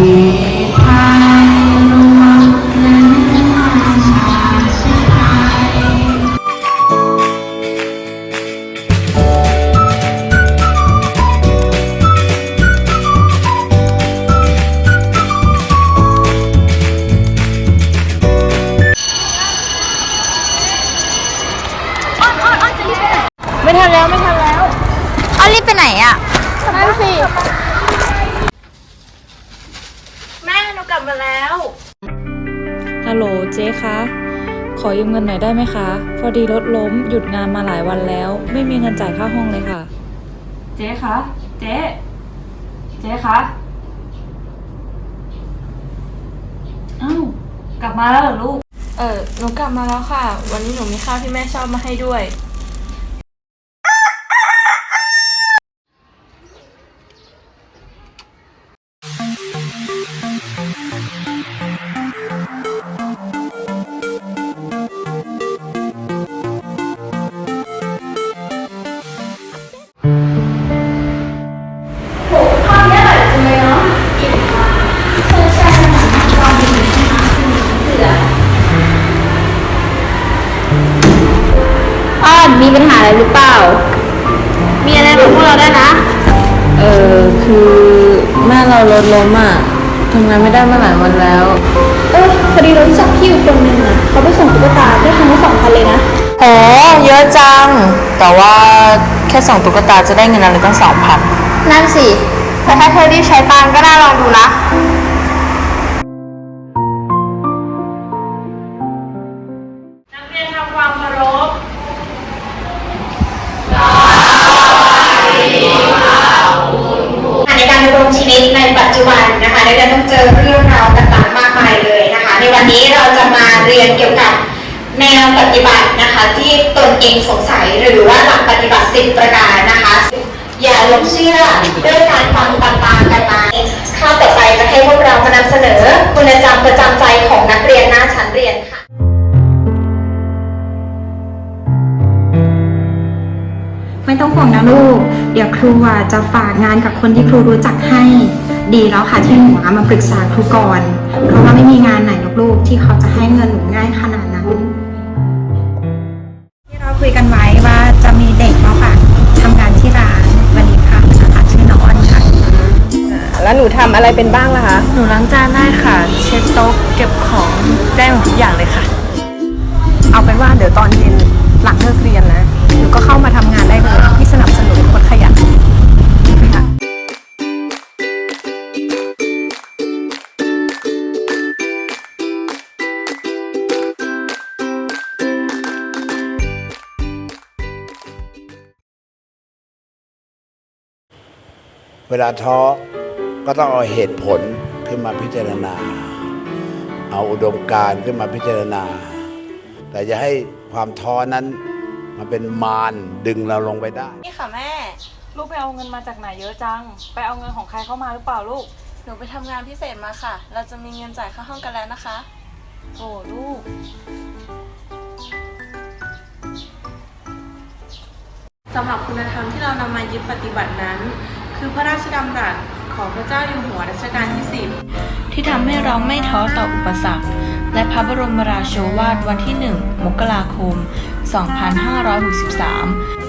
ไม่ทันแล้วไม่ทันแล้วอ้อนรีบไปไหนอะ นั่นสิ แม่หนู กลับมาแล้ว ฮัลโหลเจ๊คะ ขอยืมเงินหน่อยได้ไหมคะ พอดีรถล้มหยุดงานมาหลายวันแล้ว ไม่มีเงินจ่ายค่าห้องเลยค่ะ เจ๊คะ เจ๊ เจ๊คะอ้าวกลับมาแล้วเหรอลูก เออหนูกลับมาแล้วค่ะ วันนี้หนูมีข้าวที่แม่ชอบมาให้ด้วย มีปัญหาอะไรหรือเปล่า มีอะไรบอกพวกเราได้นะ เออคือแม่เรารถล้มอะทำงานไม่ได้มาหลายวันแล้ว เออพอดีเรารู้จักพี่อยู่คนหนึ่งอะเขาไปส่งตุ๊กตาได้ครั้งละสองพันเลยนะ โห เยอะจัง แต่ว่าแค่ส่งตุ๊กตาจะได้เงินอะไรตั้งสองพันนั่นสิ แต่ถ้าเธอรีบใช้ตังค์ก็น่าลองดูนะ งชีวิตในปัจจุบันนะคะได้ต้องเจอเรื่องราวต่างๆมากมายเลยนะคะ ในวันนี้เราจะมาเรียนเกี่ยวกับแนวปฏิบัตินะคะที่ตนเองสงสัยหรือว่าหลักปฏิบัติสิบประการนะคะ อย่าหลงเชื่อด้วยการฟังตางๆกันมาข้าวต่อไปจะให้พวกเรามานำเสนอคุณธรรมประจำใจของนักเรียนหน้าชั้นเรียนค่ะไม่ต้องห่วงนะลูก เดี๋ยวครูอะจะฝากงานกับคนที่ครูรู้จักให้ ดีแล้วค่ะที่หนูอะมาปรึกษาครูก่อน เพราะว่าไม่มีงานไหนหรอกลูกที่เขาจะให้เงินหนูง่ายขนาดนั้นที่เราคุยกันไว้ว่าจะมีเด็กมาฝากทำงานที่ร้านวันนี้ค่ะนะคะชื่อน้องอ้อนค่ะแล้วหนูทำอะไรเป็นบ้างล่ะคะ หนูล้างจานได้ค่ะ เช็ดโต๊ะเก็บของได้หมดทุกอย่างเลยค่ะ เอาเป็นว่าเดี๋ยวตอนเย็นหลังเลิกเรียนนะหนูก็เข้ามาทำงานได้เลย เวลาท้อก็ต้องเอาเหตุผลขึ้นมาพิจารณา เอาอุดมการณ์ขึ้นมาพิจารณา แต่จะให้ความท้อนั้นมันเป็นมารดึงเราลงไปได้ นี่ค่ะแม่ ลูกไปเอาเงินมาจากไหนเยอะจัง ไปเอาเงินของใครเข้ามาหรือเปล่าลูก หนูไปทำงานพิเศษมาค่ะ เราจะมีเงินจ่ายค่าห้องกันแล้วนะคะโถลูก สำหรับคุณธรรมที่เรานำมายึดปฏิบัตินั้น คือพระราชดำรัสของพระเจ้าอยู่หัวรัชกาลที่ 10 ที่ทำให้เราไม่ท้อต่ออุปสรรค และพระบรมราโชวาทวันที่ 1 มกราคม 2563